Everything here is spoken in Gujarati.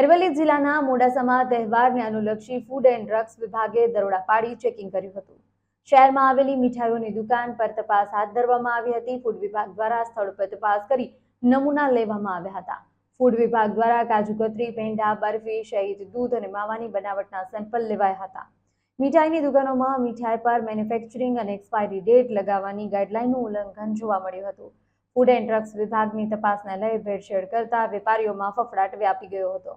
અરવલ્લી જિલ્લાના મોડાસામાં તહેવારને અનુલક્ષી ફૂડ એન્ડ ડ્રગ્સ વિભાગે દરોડા પાડી ચેકિંગ કર્યું હતું. શહેરમાં આવેલી મીઠાઈઓની દુકાન પર તપાસ હાથ ધરવામાં આવી હતી. ફૂડ વિભાગ દ્વારા સ્થળ પર તપાસ કરી નમૂના લેવામાં આવ્યા હતા. ફૂડ વિભાગ દ્વારા કાજુ કતરી પેંડા બરફી શહીદ દૂધ અને માવાની બનાવટના સેમ્પલ લેવાયા હતા. મીઠાઈની દુકાનોમાં મીઠાઈ પર મેન્યુફેક્ચરિંગ અને એક્સપાયરી ડેટ લગાવવાની ગાઈડલાઈનનું ઉલ્લંઘન જોવા મળ્યું હતું. ફૂડ એન્ડ ડ્રગ્સ વિભાગની તપાસને લઈ ભેળસેળ કરતા વેપારીઓમાં ફફડાટ વ્યાપી ગયો હતો.